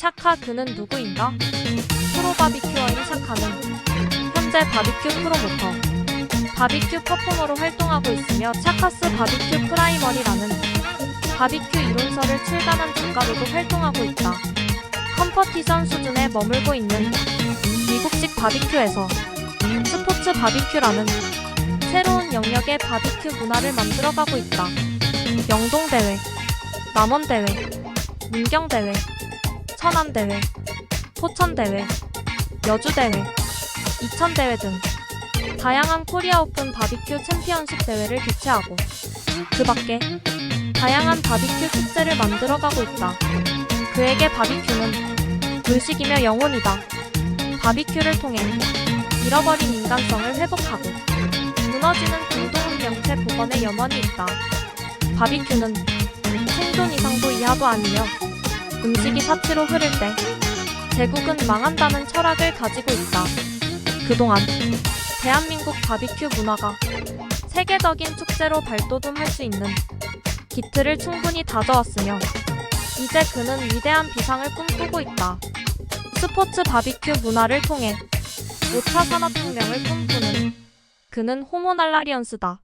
샤카 그는 누구인가? 프로 바비큐어인 샤카는 현재 바비큐 프로모터, 바비큐 퍼포머로 활동하고 있으며 차카스 바비큐 프라이머리라는 바비큐 이론서를 출간한 작가로도 활동하고 있다. 컴퍼티션 수준에 머물고 있는 미국식 바비큐에서 스포츠 바비큐라는 새로운 영역의 바비큐 문화를 만들어가고 있다. 영동대회, 남원대회, 문경대회, 천안대회, 포천대회, 여주대회, 이천대회 등 다양한 코리아 오픈 바비큐 챔피언십 대회를 개최하고 그 밖에 다양한 바비큐 축제를 만들어가고 있다. 그에게 바비큐는 의식이며 영혼이다. 바비큐를 통해 잃어버린 인간성을 회복하고 무너지는 공동 명체 복원의 염원이 있다. 바비큐는 생존 이상도 이하도 아니며 음식이 사치로 흐를 때 제국은 망한다는 철학을 가지고 있다. 그동안 대한민국 바비큐 문화가 세계적인 축제로 발돋움할 수 있는 기틀을 충분히 다져왔으며 이제 그는 위대한 비상을 꿈꾸고 있다. 스포츠 바비큐 문화를 통해 5차 산업혁명을 꿈꾸는 그는 호모날라리언스다.